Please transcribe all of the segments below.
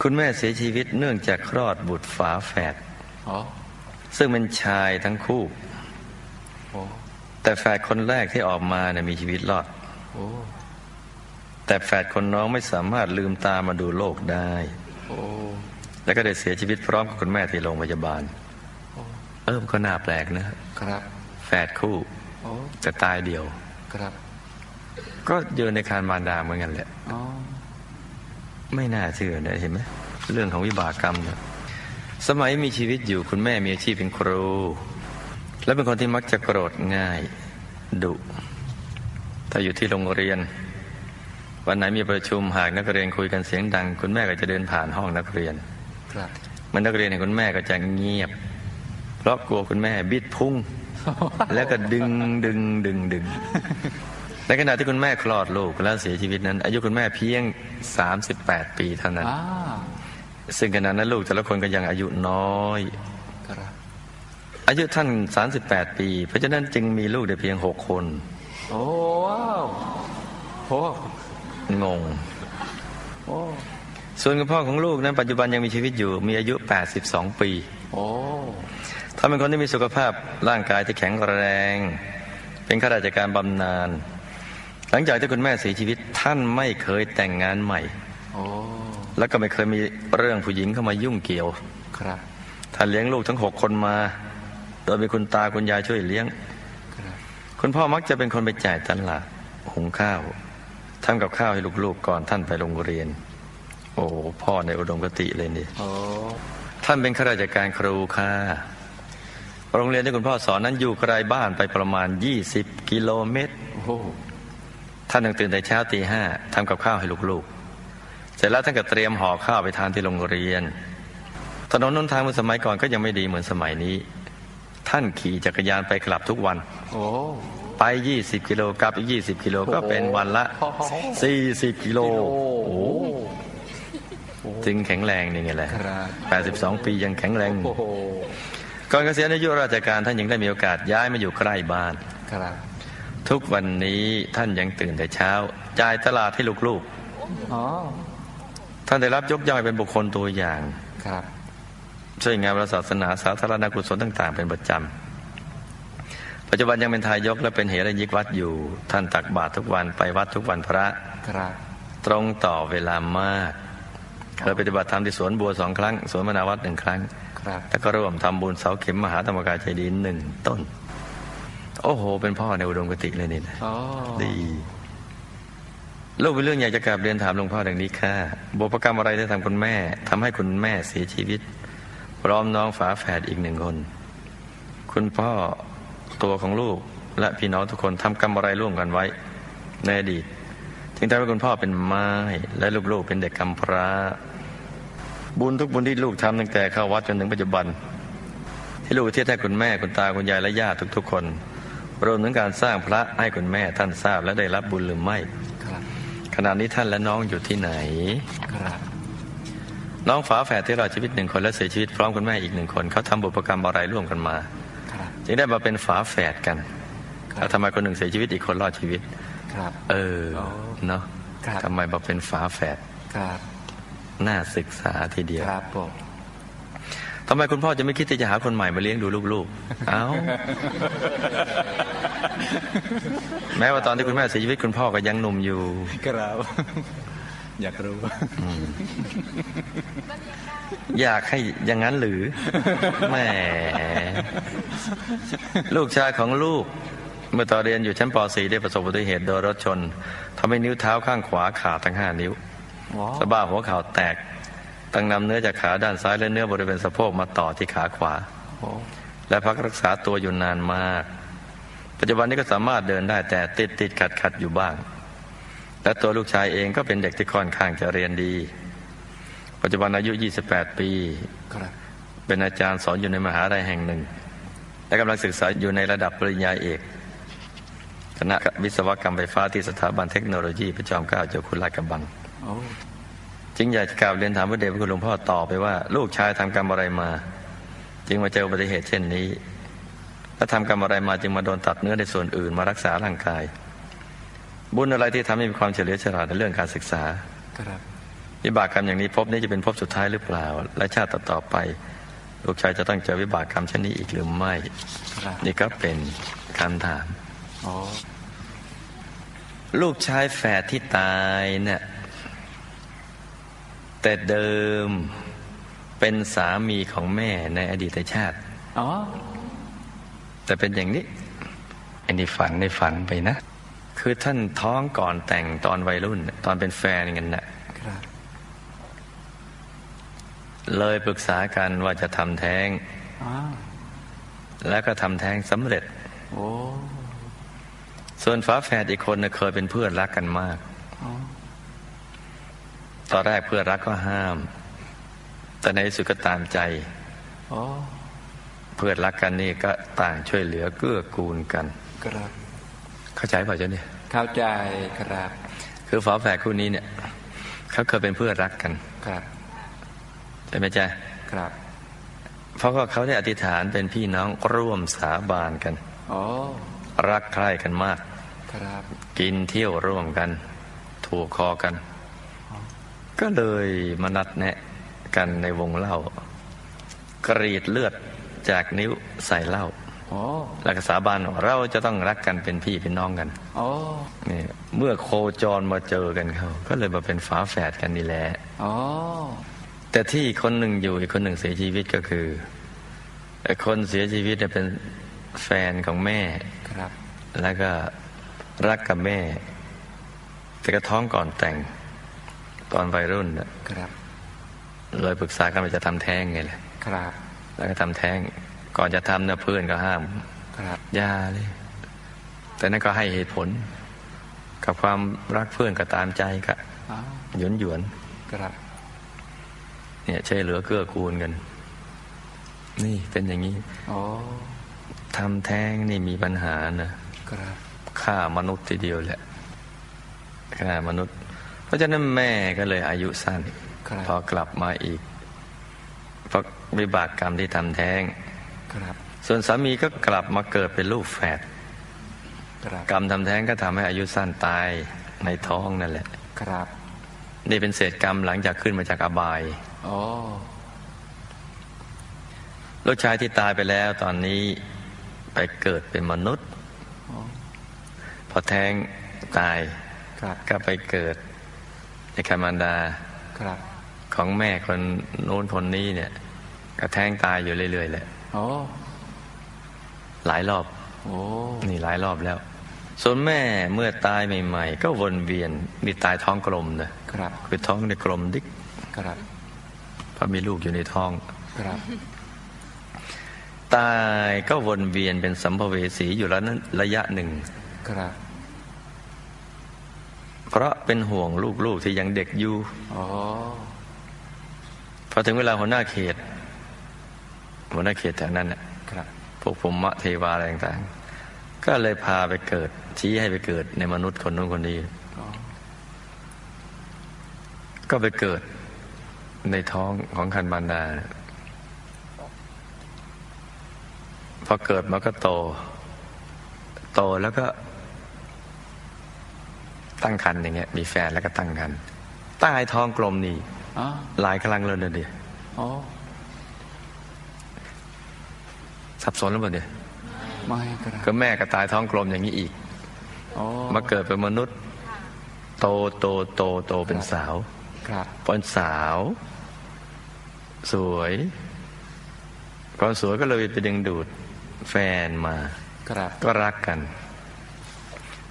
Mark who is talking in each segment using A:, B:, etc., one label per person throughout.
A: มาดูเรื่องนี้คุณแม่เสียชีวิตเนื่องจากคลอดบุตรฝาแฝด
B: อ๋อ
A: ซึ่งเป็นชายทั้งคู่
B: โอ้
A: แต่แฝดคนแรกที่ออกมาเนี่ยมีชีวิตรอด
B: โอ้
A: แต่แฝดคนน้องไม่สามารถลืมตามาดูโลกได้
B: โอ้
A: แล้วก็ได้เสียชีวิตพร้อมกับคุณแม่ที่โรงพยาบาลเออมันก็น่าแปลกนะ
B: ครับ
A: แฝดคู่
B: โอ้
A: แต่ตายเดียว
B: ครับ
A: ก็อยู่ในคานมารดาเหมือนกันแหละ
B: อ๋อ
A: ไม่น่าเชื่อนะเห็นไหมเรื่องของวิบากกรรมนะสมัยมีชีวิตอยู่คุณแม่มีอาชีพเป็นครู และเป็นคนที่มักจะโกรธง่ายดุถ้าอยู่ที่โรงเรียน วันไหนมีประชุมหากนักเรียนคุยกันเสียงดัง คุณแม่ก็จะเดินผ่านห้องนักเรียน
B: ครับ
A: มันนักเรียนเห็นคุณแม่ก็จะเงียบ เพราะกลัวคุณแม่บิดพุ่ง แล้วก็ดึงดึงดึงดึง ในขณะที่คุณแม่คลอดลูกแล้วเสียชีวิตนั้น อายุคุณแม่เพียง 38 ปีเท่านั้น
B: อ่า
A: ซึ่งขณะนั้นลูกแต่ละคนก็ยังอายุน้อย
B: ครับ
A: อายุท่าน 38 ปี เพราะฉะนั้นจึงมีลูกได้เพียง 6 คน
B: โอ้ว้าวโอ้
A: งง
B: โอ้
A: ส่วนคุณพ่อของลูกนั้นปัจจุบันยังมีชีวิตอยู่มีอายุ 82 ปี
B: โอ้
A: ถ้าเป็นคนที่มีสุขภาพร่างกายที่แข็งแรง เป็นข้าราชการบำนาญ หลังจากที่คุณแม่เสียชีวิต ท่านไม่เคยแต่งงานใหม่
B: โอ้
A: แล้วก็ไม่เคยมีเรื่องผู้หญิงเข้ามายุ่งเกี่ยว
B: ครับ
A: ท่านเลี้ยงลูกทั้งหกคนมา โดยมีคุณตาคุณยายช่วยเลี้ยง
B: ครับ
A: คุณพ่อมักจะเป็นคนไปจ่ายตลาดหุงข้าวทำกับข้าวให้ลูกๆก่อนท่านไปโรงเรียน โอ้พ่อในอุดมคติเลยนี่
B: โอ้
A: ท่านเป็นข้าราชการครูค่ะโรงเรียนที่คุณพ่อสอนนั้นอยู่ไกลบ้านไปประมาณ 20 กิโลเมตร
B: โอ้
A: ท่านต้องตื่นแต่เช้าตีห้าทำกับข้าวให้ลูกๆ เสร็จแล้วท่านก็เตรียมห่อข้าวไปทานที่โรงเรียน ถนนนนทางเมื่อสมัยก่อนก็ยังไม่ดีเหมือนสมัยนี้ ท่านขี่จักรยานไปกลับทุกวัน
B: โอ้
A: ไป 20 กิโลกลับอีก 20 กิโลก็เป็นวันละ
B: โอ้โห
A: 40 กิโลโอ้โหจึงแข็งแรงนี่ไงแหละ
B: ครับ
A: 82 ปียังแข็งแรง
B: โอ้โห
A: ก่อนเกษียณอายุราชการท่านยังได้มีโอกาสย้ายมาอยู่ใกล้บ้าน
B: ครับ
A: ทุกวันนี้ท่านยังตื่นแต่เช้า จ่ายตลาดให้ลูก
B: อ๋อ
A: ๆท่านได้รับยกย่องเป็นบุคคลตัวอย่าง
B: ครับ
A: ช่วยงานพระศาสนาสาธารณกุศลต่าง ๆ เป็นประจำ ปัจจุบันยังเป็นทายกและเป็นเหรัญยิกวัดอยู่ ท่านตักบาตรทุกวันไปวัดทุกวันพระ
B: ครับ
A: ตรงต่อเวลามากเคยปฏิบัติธรรมที่สวนบัวสองครั้ง สวนมนาวัดหนึ่งครั้ง
B: ครับ
A: แล้วก็ร่วมทำบุญเสาเข็มมหาธรรมกายใจดีหนึ่งต้น โอ้โห เป็นพ่อในอุดมกติเลยนี่นะ
B: อ๋อ
A: ดี ลูกเป็นเรื่องอยากจะกราบเรียนถามหลวงพ่อดังนี้ค่ะบุพกรรมอะไรที่ทำคุณแม่ทำให้คุณแม่เสียชีวิต พร้อมน้องฝาแฝดอีกหนึ่งคน คุณพ่อตัวของลูกและพี่น้องทุกคนทำกรรมอะไรร่วมกันไว้ ในอดีตจึงทำให้คุณพ่อเป็นไม้และลูกๆเป็นเด็กกำพร้า บุญทุกบุญที่ลูกทำตั้งแต่เข้าวัดจนถึงปัจจุบัน ที่ลูกอุที่ให้คุณแม่คุณตาคุณยายและญาติทุก ๆ คน รวมถึงการสร้างพระให้คุณแม่ท่านทราบและได้รับบุญหรือไม่
B: ครับ
A: ขณะนี้ท่านและน้องอยู่ที่ไหน
B: ครับ
A: น้องฝาแฝดที่รอดชีวิตหนึ่งคนและเสียชีวิตพร้อมคุณแม่อีกหนึ่งคนเขาทำบุพกรรมอะไรร่วมกันมา
B: ครับ
A: จึงได้มาเป็นฝาแฝดกัน
B: ครับ
A: แล้วทำไมคนหนึ่งเสียชีวิตอีกคนรอดชีวิต
B: ครับ
A: เออ
B: อ๋อ
A: เนาะ
B: ครับ
A: ทำไมมาเป็นฝาแฝด
B: ครับ
A: น่าศึกษาทีเดียว
B: ครับผม
A: ทำไมคุณพ่อจะไม่คิดที่จะหาคนใหม่มาเลี้ยงดูลูกๆ เอ้า แม้ว่าตอนที่คุณแม่เสียชีวิตคุณพ่อก็ยังหนุ่มอยู่
B: ครับ อยากรู้
A: อยากให้อย่างนั้นหรือ แหม ลูกชายของลูก เมื่อตอนเรียนอยู่ชั้นป .4 ได้ประสบอุบัติเหตุโดยรถชนทำให้นิ้วเท้าข้างขวาขาดทั้งห้านิ้ว
B: ว้าว
A: สะบ้าหัวเข่าแตก ต้องนำเนื้อจากขาด้านซ้ายและเนื้อบริเวณสะโพกมาต่อที่ขาขวา
B: โอ้
A: และพักรักษาตัวอยู่นานมาก ปัจจุบันนี้ก็สามารถเดินได้แต่ติดติดขัดขัดอยู่บ้าง และตัวลูกชายเองก็เป็นเด็กที่ค่อนข้างจะเรียนดี ปัจจุบันอายุ 28 ปี
B: ครับ
A: เป็นอาจารย์สอนอยู่ในมหาลัยแห่งหนึ่ง และกำลังศึกษาอยู่ในระดับปริญญาเอกคณะวิศวกรรมไฟฟ้าที่สถาบันเทคโนโลยีพระจอมเกล้าเจ้าคุณลาดกระบัง
B: โอ้
A: จึงอยากจะกราบเรียนถามพระเดชพระคุณหลวงพ่อต่อไปว่า ลูกชายทำกรรมอะไรมา จึงมาเจออุบัติเหตุเช่นนี้ และทำกรรมอะไรมาจึงมาโดนตัดเนื้อในส่วนอื่นมารักษาร่างกาย บุญอะไรที่ทำให้มีความเฉลียวฉลาดในเรื่องการศึกษา
B: ครับ
A: วิบากกรรมอย่างนี้ภพนี้จะเป็นภพสุดท้ายหรือเปล่า และชาติต่อๆไป ลูกชายจะต้องเจอวิบากกรรมเช่นนี้อีกหรือไม่
B: ครับ
A: นี่ก็เป็นคำถาม
B: อ๋อ
A: ลูกชายแฝดที่ตายเนี่ย แต่เดิมเป็นสามีของแม่ในอดีตชาติ
B: อ๋อ
A: แต่เป็นอย่างนี้อันนี้ฝันในฝันไปนะ คือท่านท้องก่อนแต่งตอนวัยรุ่น ตอนเป็นแฟนกันน่ะ
B: ครับ
A: เลยปรึกษากันว่าจะทำแท้ง
B: อ๋อ
A: แล้วก็ทำแท้งสำเร็จ
B: โอ้
A: ส่วนฝาแฝดอีกคนน่ะเคยเป็นเพื่อนรักกันมาก
B: อ๋อ
A: ตอนแรกเพื่อนรักก็ห้าม แต่ในที่สุดก็ตามใจ
B: อ๋อ
A: เพื่อนรักกันนี่ก็ต่างช่วยเหลือเกื้อกูลกัน
B: ครับ
A: เข้าใจป่ะเจ้าเนี่ย
B: เข้าใจครับ
A: คือฝาแฝดคู่นี้เนี่ยเขาเคยเป็นเพื่อนรักกัน
B: ครับ
A: ใช่ไหมจ๊ะ
B: ครับ
A: เพราะว่าเขาได้อธิษฐานเป็นพี่น้องร่วมสาบานกัน
B: อ๋อ
A: รักใคร่กันมาก
B: ครับ
A: กินเที่ยวร่วมกัน ถูกคอกัน ก็เลยมานัดแนะกันในวงเล่ากรีดเลือดจากนิ้วใส่เหล้า
B: อ๋อ
A: แล้วก็สาบานว่าเราจะต้องรักกันเป็นพี่เป็นน้องกัน
B: อ๋อ
A: นี่เมื่อโคจรมาเจอกันเขาก็เลยมาเป็นฝาแฝดกันนี่แหละ
B: อ๋อ
A: แต่ที่คนหนึ่งอยู่อีกคนหนึ่งเสียชีวิตก็คือไอ้คนเสียชีวิตเนี่ยเป็นแฟนของแม่
B: ครับ
A: แล้วก็รักกับแม่ แต่ก็ท้องก่อนแต่ง ตอนวัยรุ่นน่ะ
B: ครับ
A: เลยปรึกษากันว่าจะทำแท้งไงแหละ
B: ครับ
A: แล้วก็ทำแท้ง ก่อนจะทำเนี่ยเพื่อนก็ห้าม
B: ครับ
A: อย่าเลย แต่นั่นก็ให้เหตุผล กับความรักเพื่อนก็ตามใจก็
B: อ๋อ
A: หยวนหยวน
B: ครับ
A: ๆเนี่ยช่วยเหลือเกื้อกูลกัน นี่เป็นอย่างนี้
B: อ๋อ
A: ทำแท้งนี่มีปัญหานะ
B: ครับ
A: ฆ่ามนุษย์ทีเดียวแหละฆ่ามนุษย์ เพราะฉะนั้นแม่ก็เลยอายุสั้น
B: ครับ
A: พอกลับมาอีกเพราะวิบากกรรมที่ทำแท้ง
B: ครับ
A: ส่วนสามีก็กลับมาเกิดเป็นลูกแฝด
B: ครับ
A: กรรมทำแท้งก็ทำให้อายุสั้นตายในท้องนั่นแหละ
B: ครับ
A: นี่เป็นเศษกรรมหลังจากขึ้นมาจากอบาย
B: อ๋อ
A: ลูกชายที่ตายไปแล้วตอนนี้ไปเกิดเป็นมนุษย์
B: อ๋อ
A: พอแท้งตาย
B: ครับ
A: ก็ไปเกิด ในคันมารดา
B: ครับ
A: ของแม่คนโน้นคนนี้เนี่ย ก็แท้งตายอยู่เรื่อยๆแหละ
B: อ๋อ
A: หลายรอบ
B: โอ้
A: นี่หลายรอบแล้ว ส่วนแม่เมื่อตายใหม่ๆ ก็วนเวียนนี่ตายท้องกลมนะครับคือท้องในกลมดิก
B: ครับ
A: เพราะมีลูกอยู่ในท้อง
B: ครับ
A: ตายก็วนเวียนเป็นสัมภเวสีอยู่แล้วนั้นระยะหนึ่ง
B: ครับ
A: เพราะเป็นห่วงลูกๆที่ยังเด็กอยู่
B: อ๋อ
A: พอถึงเวลาหัวหน้าเขต หัวหน้าเขตแถวนั้นน่ะ
B: ครับ
A: พวกผมมะเทวาอะไรต่างๆ ก็เลยพาไปเกิด ชี้ให้ไปเกิดในมนุษย์คนนู้นคนนี้
B: อ๋อ
A: ก็ไปเกิดในท้องของคันบานดาพอเกิดมาก็โต โตแล้วก็ ตั้งคันอย่างเงี้ยมีแฟนแล้วก็ตั้งคันใต้ท้องกลมนี่
B: อ๋อ
A: หลายครั้งแล้วเนี่ยเดียว
B: อ๋อ
A: สับสนแล้วเปล่าเนี่ย
B: ไม่ครับ
A: ก็แม่ก็ตายท้องกลมอย่างนี้อีก
B: อ๋อ
A: มาเกิดเป็นมนุษย์ โตโตโตโตเป็นสาว
B: ครับ
A: พอเป็นสาว สวยความสวยก็เลยไปดึงดูดแฟนมา
B: ครับ
A: ก็รักกัน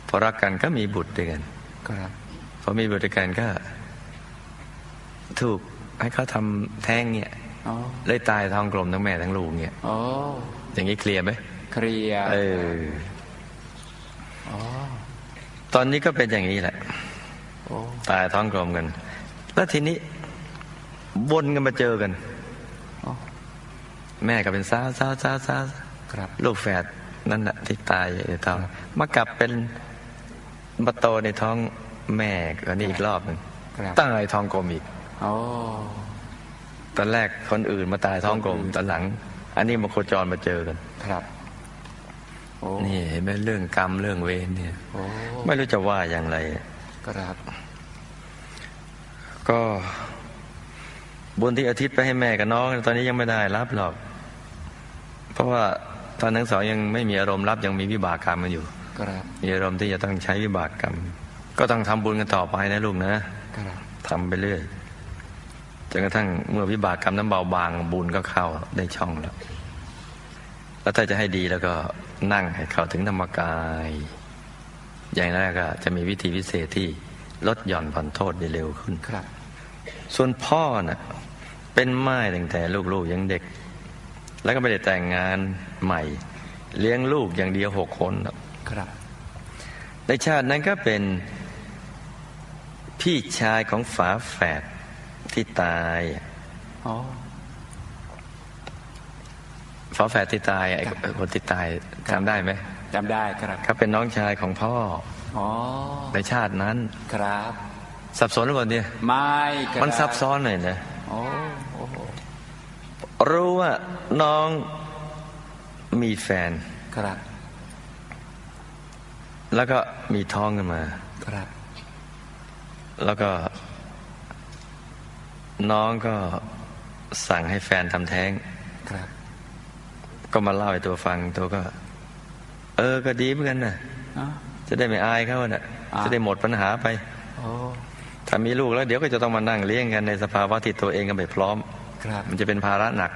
A: พอรักกันก็มีบุตรด้วยกัน
B: ครับ
A: พอมีบุตรด้วยกันก็ ถูกให้เขาทำแท้งเนี่ย
B: อ๋อ
A: เลยตายท้องกลมทั้งแม่ทั้งลูกเนี่ย
B: อ๋อ
A: อย่างนี้เคลียร์ไหม
B: เคลียร์
A: เออ
B: อ๋อ
A: ตอนนี้ก็เป็นอย่างนี้แหละ
B: โอ้
A: ตายท้องกลมกัน แล้วทีนี้วนกันมาเจอกัน
B: อ๋อ
A: แม่ก็เป็นสาวสาวสาวสาว
B: ครับ
A: ลูกแฝดนั่นแหละที่ตายในท้องมากลับเป็น มาโตในท้องแม่ก็นี่อีกรอบหนึ่ง
B: ครับ
A: ตั้งไอ้ท้องกลมอีก
B: อ๋อ
A: ตอนแรกคนอื่นมาตายท้องกลม
B: คนอื่น
A: ตอนหลัง อันนี้มาโคจรมาเจอกัน
B: ครับโอ้
A: นี่เห็นไหมเรื่องกรรมเรื่องเวรเนี่ย
B: โอ้
A: ไม่รู้จะว่าอย่างไร
B: ครับ
A: ก็บุญที่อาทิตย์ไปให้แม่กับน้อง ตอนนี้ยังไม่ได้รับหรอก เพราะว่าตอนทั้งสองยังไม่มีอารมณ์รับยังมีวิบากกรรมมันอยู่
B: ครับ
A: มีอารมณ์ที่จะต้องใช้วิบากกรรม ก็ต้องทำบุญกันต่อไปนะลูกนะครับทำไปเรื่อยจนกระทั่งเมื่อวิบากกรรมนั้นเบาบางบุญก็เข้าได้ช่องแล้ว แล้วถ้าจะให้ดีแล้วก็นั่งให้เข้าถึงธรรมกาย อย่างแรกก็จะมีวิธีพิเศษที่ลดหย่อนผ่อนโทษได้เร็วขึ้น
B: ครับ
A: ส่วนพ่อน่ะเป็นไม้ตั้งแต่ลูกๆยังเด็ก แล้วก็ไม่ได้แต่งงานใหม่ เลี้ยงลูกอย่างเดียวหกคนน่ะ
B: ครับ
A: ในชาตินั้นก็เป็นพี่ชายของฝาแฝดที่ตาย
B: อ๋อ
A: ฝาแฝดที่ตายไอ้คนที่ตายจำได้ไหม
B: จำได้ครับ
A: เขาเป็นน้องชายของพ่อ
B: อ๋อ
A: ในชาตินั้น
B: ครับ
A: สับสนหรือเปล่าเนี่ย
B: ไม่ครับ
A: มันซับซ้อนหน่อยนะ
B: โอ้โอ้โห
A: รู้ว่าน้องมีแฟน
B: ครับ
A: แล้วก็มีท้องกันมา
B: ครับ
A: แล้วก็ น้องก็สั่งให้แฟนทำแท้ง
B: ครับ
A: ก็มาเล่าให้ตัวฟังตัวก็ เออ ก็ดีเหมือนกันนะ
B: อ๋อ
A: จะได้ไม่อายเขาน่ะ
B: อ่า
A: จะได้หมดปัญหาไป
B: โอ้
A: ถ้ามีลูกแล้วเดี๋ยวก็จะต้องมานั่งเลี้ยงกันในสภาวะที่ตัวเองก็ไม่พร้อม
B: ครับ
A: มันจะเป็นภาระหนัก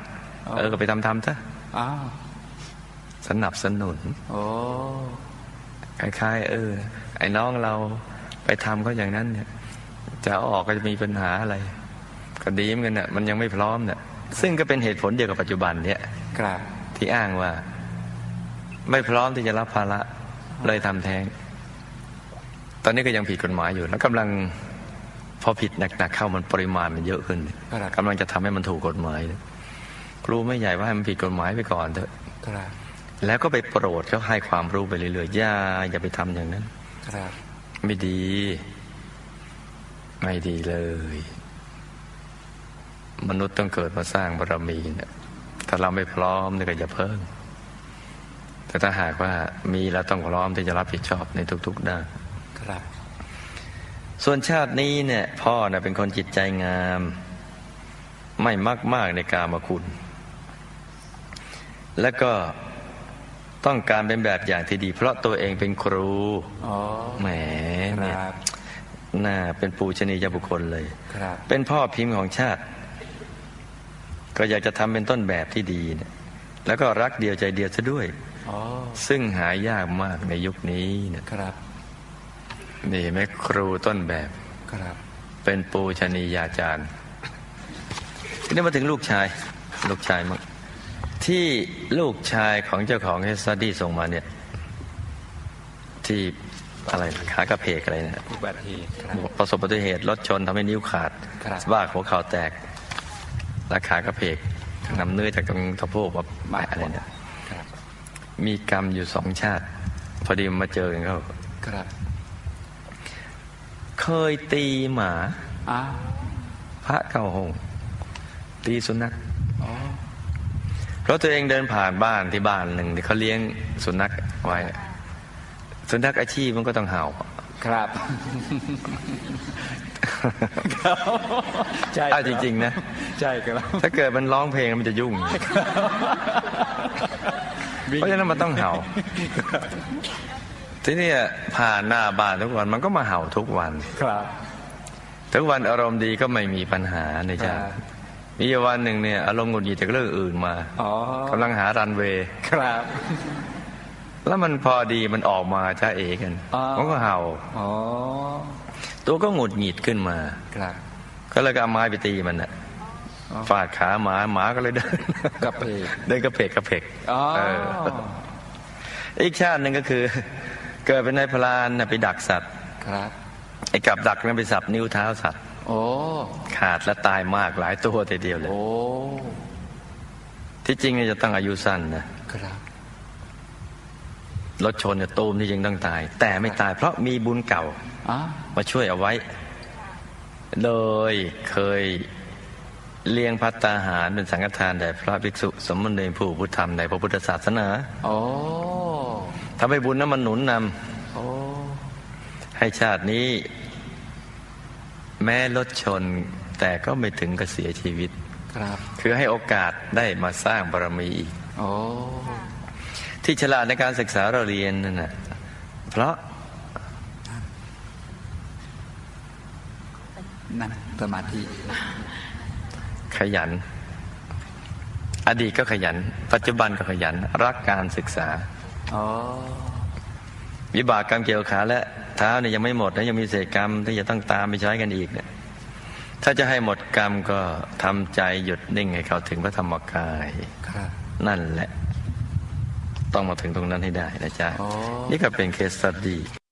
B: อ๋อ
A: เออ ก็ไปทำทำซะ
B: อ้าว
A: สนับสนุน
B: โอ้
A: คล้ายๆเออ ไอ้น้องเราไปทำเขาอย่างนั้นเนี่ยจะเอาออกก็จะมีปัญหาอะไร ก็ดีเหมือนกันน่ะมันยังไม่พร้อมเนี่ยซึ่งก็เป็นเหตุผลเดียวกับปัจจุบันเนี่ย
B: ครับ
A: ที่อ้างว่า ไม่พร้อมที่จะรับภาระเลยทำแท้ง ตอนนี้ก็ยังผิดกฎหมายอยู่ แล้วกำลังพอผิดหนักๆเข้ามันปริมาณมันเยอะขึ้น
B: ครับ
A: กำลังจะทำให้มันถูกกฎหมายครูไม่ใหญ่ว่าให้มันผิดกฎหมายไปก่อนเถอะ
B: ครับ
A: แล้วก็ไปโปรดเขาให้ความรู้ไปเรื่อยๆอย่าอย่าไปทำอย่างนั้น
B: ครับ
A: ไม่ดี ไม่ดีเลย มนุษย์ต้องเกิดมาสร้างบารมีเนี่ยถ้าเราไม่พร้อมเนี่ยก็อย่าเพิ่ง แต่ถ้าหากว่ามีแล้วต้องพร้อมที่จะรับผิดชอบในทุกๆด้าน
B: ครับ
A: ส่วนชาตินี้เนี่ย พ่อเน่ะเป็นคนจิตใจงาม ไม่มากมากๆในกามคุณ และก็ ต้องการเป็นแบบอย่างที่ดี เพราะตัวเองเป็นครู
B: อ๋อ
A: แหม
B: ค
A: เนี่ย
B: รับ
A: น่าเป็นปูชนียบุคคลเลย
B: ครับ
A: เป็นพ่อพิมพ์ของชาติ ก็อยากจะทำเป็นต้นแบบที่ดีเนี่ยแล้วก็รักเดียวใจเดียวซะด้วย
B: อ๋อ
A: ซึ่งหายากมากในยุคนี้เนี่ย
B: ครับ
A: นี่เห็นไหมครูต้นแบบ
B: ครับ
A: เป็นปูชนียาจารย์ ทีนี้มาถึงลูกชาย ลูกชายมั้ง ที่ลูกชายของเจ้าของเฮสซัดดี้ส่งมาเนี่ย ที่อะไรนะขากระเพกอะไรเนี่ย
B: อุบัติเหตุครับ
A: ประสบอุบัติเหตุรถชนทำให้นิ้วขาด
B: ครับ
A: สะบ้าหัวเข่าแตกราขากระเพกนำเนื้อจากตรงสะโพกมาแปะอะไรเนี่ย
B: ครับ
A: มีกรรมอยู่สองชาติ พอดีมาเจอกันเขา
B: ครับ
A: เคยตีหมา
B: อ้าว
A: พระเก้าหง ตีสุนัข
B: อ๋อ
A: เพราะตัวเองเดินผ่านบ้านที่บ้านหนึ่งที่เขาเลี้ยงสุนัขไว้ สุนัขอาชีพมันก็ต้องเห่า
B: ครับใช่
A: อ้าวจริง ๆ นะ
B: ใช่ครับ
A: ถ้าเกิดมันร้องเพลงมันจะยุ่ง เพราะฉะนั้นมันต้องเห่า ทีนี้ผ่านหน้าบ้านทุกวันมันก็มาเห่าทุกวัน
B: ครับ
A: ทุกวันอารมณ์ดีก็ไม่มีปัญหาในใจ
B: ครับ
A: มีอยู่วันหนึ่งเนี่ยอารมณ์หงุดหงิดจากเรื่องอื่นมา
B: อ๋อกำ
A: ลังหารันเวย์
B: ครับ
A: แล้วมันพอดีมันออกมาจ้าเอกัน
B: อ๋อ
A: มันก็เห่า
B: อ๋อ
A: ตัวก็หงุดหงิดขึ้นมา
B: ครับ
A: ก็เลยก็เอาไม้ไปตีมันน่ะ
B: อ๋อ
A: ฟาดขาหมาหมาก็เลยเดิน
B: กระเพก
A: เดินกระเพกกระเพก
B: อ๋อ
A: เอออีกชาติหนึ่งก็คือ เกิดเป็นนายพลานน่ะไปดักสัตว์
B: ครับ
A: ไอ้กับดักนั้นไปสับนิ้วเท้าสัตว์
B: โอ้
A: ขาดและตายมากหลายตัวทีเดียวเลย
B: โอ้
A: ที่จริงเนี่ยจะต้องอายุสั้นนะ
B: ครับ
A: รถชนเนี่ยตูมที่จริงต้องตาย แต่ไม่ตายเพราะมีบุญเก่า
B: อ๋อ
A: มาช่วยเอาไว้ โดยเคยเลี้ยงพัตตาหารเป็นสังฆทานแด่พระภิกษุสมณเณรผู้พุทธธรรมในพระพุทธศาสนา
B: โอ้
A: ทำให้บุญนั้นมันหนุนน
B: โอ้ำ
A: ให้ชาตินี้ แม้รถชนแต่ก็ไม่ถึงกับเสียชีวิต
B: ครับ
A: คือให้โอกาสได้มาสร้างบารมีอีก
B: โอ้
A: ที่ฉลาดในการศึกษาเราเรียนนั่นนะเพราะ
B: นั่นสมาธิ
A: ขยัน อดีตก็ขยัน ปัจจุบันก็ขยัน รักการศึกษา
B: โอ้
A: วิบากกรรมเกี่ยวขาและเท้าเนี่ยยังไม่หมดนะยังมีเศษกรรมที่จะต้องตามไปใช้กันอีกเนี่ยถ้าจะให้หมดกรรมก็ทำใจหยุดนิ่งให้เขาถึงพระธรรมกาย
B: ครับ
A: นั่นแหละ ต้องมาถึงตรงนั้นให้ได้นะจ๊ะ
B: อ๋อ
A: นี่ก็เป็นเคสสต u d ดี้